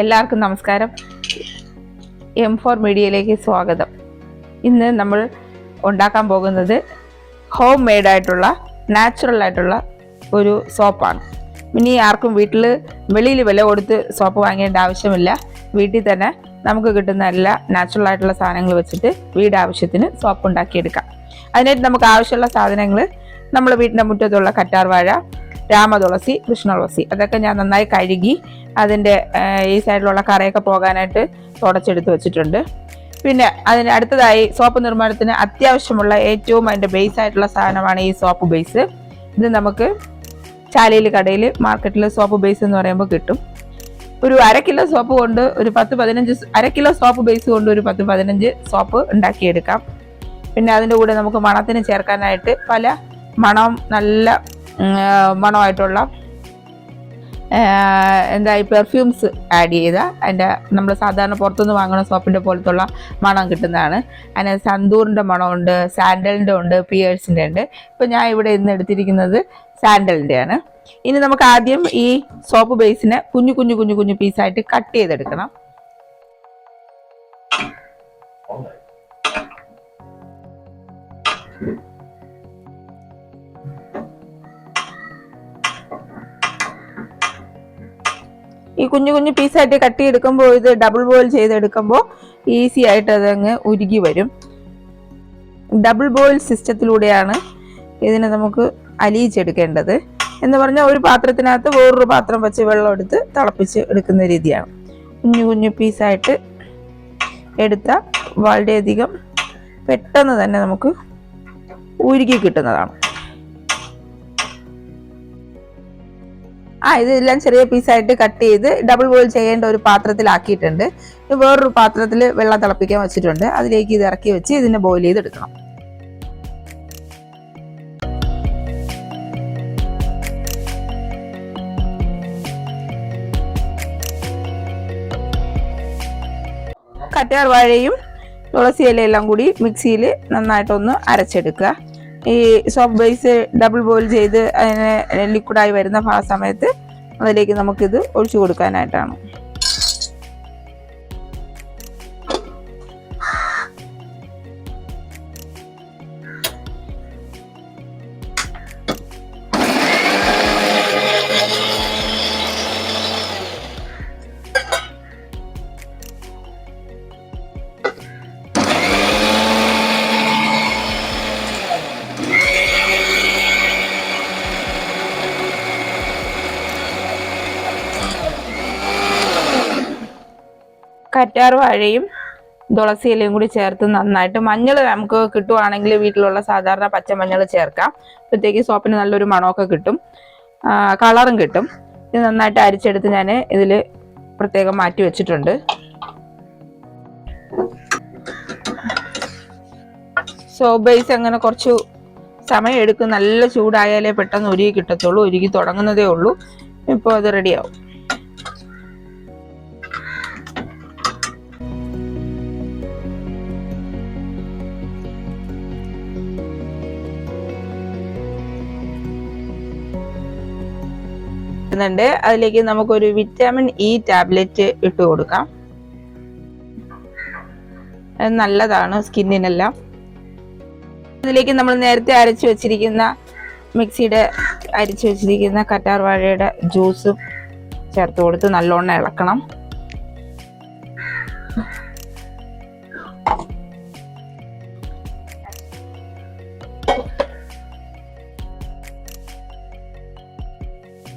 എല്ലാവർക്കും നമസ്കാരം. M four മീഡിയയിലേക്ക് സ്വാഗതം. ഇന്ന് നമ്മൾ ഉണ്ടാക്കാൻ പോകുന്നത് ഹോം മെയ്ഡായിട്ടുള്ള നാച്ചുറൽ ആയിട്ടുള്ള ഒരു സോപ്പാണ്. ഇനി ആർക്കും വീട്ടിൽ വെളിയിൽ വില കൊടുത്ത് സോപ്പ് വാങ്ങേണ്ട ആവശ്യമില്ല. വീട്ടിൽ തന്നെ നമുക്ക് കിട്ടുന്ന എല്ലാ നാച്ചുറൽ ആയിട്ടുള്ള സാധനങ്ങൾ വെച്ചിട്ട് വീട് ആവശ്യത്തിന് സോപ്പ് ഉണ്ടാക്കിയെടുക്കാം. അതിനായിട്ട് നമുക്ക് ആവശ്യമുള്ള സാധനങ്ങൾ നമ്മൾ വീടിന്റെ മുറ്റത്തുള്ള കറ്റാർ രാമതുളസി കൃഷ്ണതുളസി. അതൊക്കെ ഞാൻ നന്നായി കഴുകി അതിന്റെ ഈ സൈഡിലുള്ള കറയൊക്കെ പോകാനായിട്ട് തുടച്ചെടുത്ത് വെച്ചിട്ടുണ്ട്. പിന്നെ അതിന് അടുത്തതായി സോപ്പ് നിർമ്മാണത്തിന് അത്യാവശ്യമുള്ള ഏറ്റവും അതിന്റെ ബേസ് ആയിട്ടുള്ള സാധനമാണ് ഈ സോപ്പ് ബേസ് ഇത് നമുക്ക് ചാലയിൽ കടയിൽ മാർക്കറ്റിൽ സോപ്പ് ബേസ് എന്ന് പറയുമ്പോൾ കിട്ടും. ഒരു അര കിലോ സോപ്പ് കൊണ്ട് ഒരു പത്ത് പതിനഞ്ച് അര കിലോ സോപ്പ് ബേസ് കൊണ്ട് ഒരു പത്ത് പതിനഞ്ച് സോപ്പ് ഉണ്ടാക്കിയെടുക്കാം. പിന്നെ അതിന്റെ കൂടെ നമുക്ക് മണത്തിന് ചേർക്കാനായിട്ട് പല മണം നല്ല മണമായിട്ടുള്ള എന്താ ഈ പെർഫ്യൂംസ് ആഡ് ചെയ്ത അതിന്റെ നമ്മൾ സാധാരണ പുറത്തുനിന്ന് വാങ്ങുന്ന സോപ്പിന്റെ പോലത്തുള്ള മണം കിട്ടുന്നതാണ്. അതിന് സന്തൂറിന്റെ മണമുണ്ട് സാൻഡലിന്റെ ഉണ്ട് പിയേഴ്സിന്റെ ഉണ്ട്. ഇപ്പം ഞാൻ ഇവിടെ ഇന്ന് എടുത്തിരിക്കുന്നത് സാൻഡലിന്റെ ആണ് ഇനി നമുക്ക് ആദ്യം ഈ സോപ്പ് ബേസിനെ കുഞ്ഞു കുഞ്ഞു കുഞ്ഞു കുഞ്ഞു പീസായിട്ട് കട്ട് ചെയ്തെടുക്കണം. ഈ കുഞ്ഞു കുഞ്ഞു പീസായിട്ട് കട്ട് ചെയ്തെടുക്കുമ്പോൾ ഇത് ഡബിൾ ബോയിൽ ചെയ്തെടുക്കുമ്പോൾ ഈസി ആയിട്ട് അതങ്ങ് ഉരുകി വരും. ഡബിൾ ബോയിൽ സിസ്റ്റത്തിലൂടെയാണ് ഇതിനെ നമുക്ക് അലിയിച്ചെടുക്കേണ്ടത്. എന്ന് പറഞ്ഞാൽ ഒരു പാത്രത്തിനകത്ത് വേറൊരു പാത്രം വെച്ച് വെള്ളം എടുത്ത് തിളപ്പിച്ച് എടുക്കുന്ന രീതിയാണ്. കുഞ്ഞു കുഞ്ഞു പീസായിട്ട് എടുത്താൽ വളരെയധികം പെട്ടെന്ന് തന്നെ നമുക്ക് ഉരുകി കിട്ടുന്നതാണ്. ആ ഇതെല്ലാം ചെറിയ പീസായിട്ട് കട്ട് ചെയ്ത് ഡബിൾ ബോയിൽ ചെയ്യേണ്ട ഒരു പാത്രത്തിലാക്കിയിട്ടുണ്ട്. വേറൊരു പാത്രത്തിൽ വെള്ളം തിളപ്പിക്കാൻ വെച്ചിട്ടുണ്ട്. അതിലേക്ക് ഇത് ഇറക്കി വെച്ച് ഇതിനെ ബോയിൽ ചെയ്തെടുക്കണം. കറ്റാർ വാഴയും തുളസി ഇലയെല്ലാം കൂടി മിക്സിയിൽ നന്നായിട്ടൊന്ന് അരച്ചെടുക്കുക. ഈ സോപ്പ് ബേസ് ഡബിൾ ബോയിൽ ചെയ്ത് അതിനെ ലിക്വിഡായി വരുന്ന ആ സമയത്ത് അതിലേക്ക് നമുക്കിത് ഒഴിച്ചു കൊടുക്കാനായിട്ടാണ്. കറ്റാർ വാഴയും തുളസി ഇലയും കൂടി ചേർത്ത് നന്നായിട്ട് മഞ്ഞൾ നമുക്ക് കിട്ടുവാണെങ്കിൽ വീട്ടിലുള്ള സാധാരണ പച്ചമഞ്ഞൾ ചേർക്കാം. അപ്പോഴത്തേക്ക് സോപ്പിന് നല്ലൊരു മണമൊക്കെ കിട്ടും. കളറും കിട്ടും. ഇത് നന്നായിട്ട് അരിച്ചെടുത്ത് ഞാൻ ഇതിൽ പ്രത്യേകം മാറ്റി വെച്ചിട്ടുണ്ട്. സോപ്പ് ബേസ് അങ്ങനെ കുറച്ച് സമയം എടുക്കും. നല്ല ചൂടായാലേ പെട്ടെന്ന് ഒരുക്കി കിട്ടത്തുള്ളൂ. ഒരുക്കി തുടങ്ങുന്നതേ ഉള്ളൂ. ഇപ്പോൾ അത് റെഡിയാവും ണ്ട് അതിലേക്ക് നമുക്കൊരു വിറ്റാമിൻ ഇ ടാബ്ലറ്റ് ഇട്ട് കൊടുക്കാം. നല്ലതാണ് സ്കിന്നിനെല്ലാം. ഇതിലേക്ക് നമ്മൾ നേരത്തെ അരച്ചു വെച്ചിരിക്കുന്ന മിക്സിയുടെ അരിച്ചു വെച്ചിരിക്കുന്ന കറ്റാർ വാഴയുടെ ജ്യൂസും ചേർത്ത് കൊടുത്ത് നല്ലോണം ഇളക്കണം.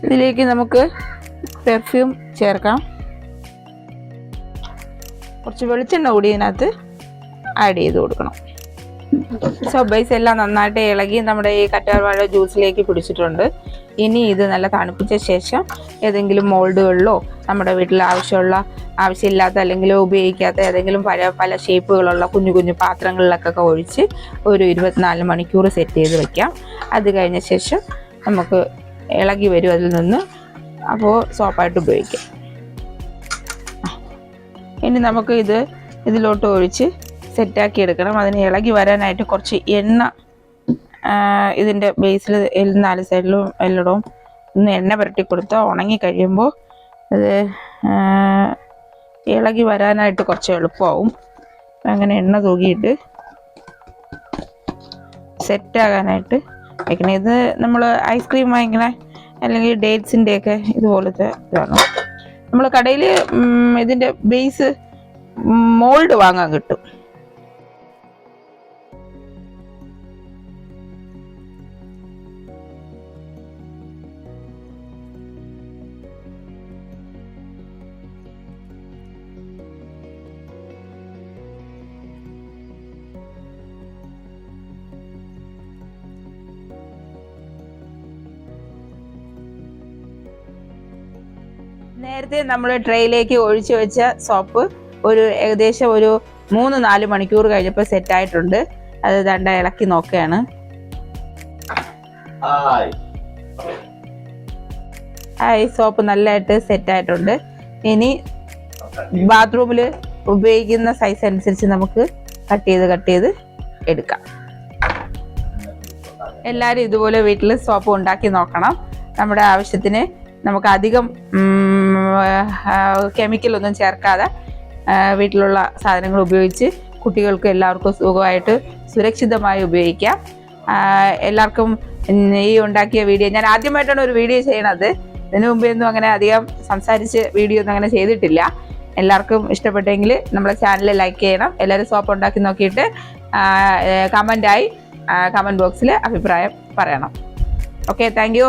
ഇതിലേക്ക് നമുക്ക് പെർഫ്യൂം ചേർക്കാം. കുറച്ച് വെളിച്ചെണ്ണ കൂടി ഇതിനകത്ത് ആഡ് ചെയ്ത് കൊടുക്കണം. സബൈസ് എല്ലാം നന്നായിട്ട് ഇളകി നമ്മുടെ ഈ കറ്റാർവാഴ ജ്യൂസിലേക്ക് പിടിച്ചിട്ടുണ്ട്. ഇനി ഇത് നല്ല തണുപ്പിച്ച ശേഷം ഏതെങ്കിലും മോൾഡുകളിലോ നമ്മുടെ വീട്ടിൽ ആവശ്യമുള്ള ആവശ്യമില്ലാത്ത അല്ലെങ്കിൽ ഉപയോഗിക്കാത്ത ഏതെങ്കിലും പല പല ഷേപ്പുകളുള്ള കുഞ്ഞു കുഞ്ഞു പാത്രങ്ങളിലൊക്കെ ഒഴിച്ച് ഒരു ഇരുപത്തിനാല് മണിക്കൂർ സെറ്റ് ചെയ്ത് വയ്ക്കാം അത് കഴിഞ്ഞ ശേഷം നമുക്ക് ഇളകി വരും അതിൽ നിന്ന്. അപ്പോൾ സോപ്പായിട്ട് ഉപയോഗിക്കാം. ഇനി നമുക്ക് ഇത് ഇതിലോട്ട് ഒഴിച്ച് സെറ്റാക്കി എടുക്കണം. അതിന് ഇളകി വരാനായിട്ട് കുറച്ച് എണ്ണ ഇതിന്റെ ബേസിൽ നാല് സൈഡിലും എല്ലായിടവും ഒന്ന് എണ്ണ പുരട്ടി കൊടുത്ത് ഉണങ്ങി കഴിയുമ്പോൾ അത് ഇളകി വരാനായിട്ട് കുറച്ച് എളുപ്പമാവും അങ്ങനെ എണ്ണ തൂകിയിട്ട് സെറ്റാകാനായിട്ട് വയ്ക്കണം ഇത് നമ്മൾ ഐസ്ക്രീം വാങ്ങിക്കണ. അല്ലെങ്കിൽ ഡേറ്റ്സിന്റെ ഒക്കെ ഇതുപോലത്തെ ഇതാണ്. നമ്മൾ കടയിൽ ഇതിന്റെ ബേസ് മോൾഡ് വാങ്ങാൻ കിട്ടും. നേരത്തെ നമ്മൾ ട്രേയിലേക്ക് ഒഴിച്ചു വെച്ച സോപ്പ് ഒരു ഏകദേശം ഒരു മൂന്ന് നാല് മണിക്കൂർ കഴിഞ്ഞപ്പോൾ സെറ്റ് ആയിട്ടുണ്ട്. അത് ദണ്ട ഇളക്കി നോക്കുകയാണ് ഈ സോപ്പ് നല്ലതായിട്ട് സെറ്റ് ആയിട്ടുണ്ട്. ഇനി ബാത്റൂമിൽ ഉപയോഗിക്കുന്ന സൈസ് അനുസരിച്ച് നമുക്ക് കട്ട് ചെയ്ത് കട്ട് ചെയ്ത് എടുക്കാം. എല്ലാവരും ഇതുപോലെ വീട്ടിൽ സോപ്പ് ഉണ്ടാക്കി നോക്കണം. നമ്മുടെ ആവശ്യത്തിന് നമുക്ക് അധികം കെമിക്കലൊന്നും ചേർക്കാതെ വീട്ടിലുള്ള സാധനങ്ങൾ ഉപയോഗിച്ച് കുട്ടികൾക്ക് എല്ലാവർക്കും സുഖമായിട്ട് സുരക്ഷിതമായി ഉപയോഗിക്കാം. എല്ലാവർക്കും ഈ ഉണ്ടാക്കിയ വീഡിയോ ഞാൻ ആദ്യമായിട്ടാണ് ഒരു വീഡിയോ ചെയ്യണത്. ഇതിനു മുമ്പൊന്നും അങ്ങനെ അധികം സംസാരിച്ച് വീഡിയോ ഒന്നും അങ്ങനെ ചെയ്തിട്ടില്ല. എല്ലാവർക്കും ഇഷ്ടപ്പെട്ടെങ്കിൽ നമ്മളെ ചാനൽ ലൈക്ക് ചെയ്യണം. എല്ലാവരും സോപ്പ് ഉണ്ടാക്കി നോക്കിയിട്ട് കമന്റായി കമന്റ് ബോക്സിൽ അഭിപ്രായം പറയണം. Okay thank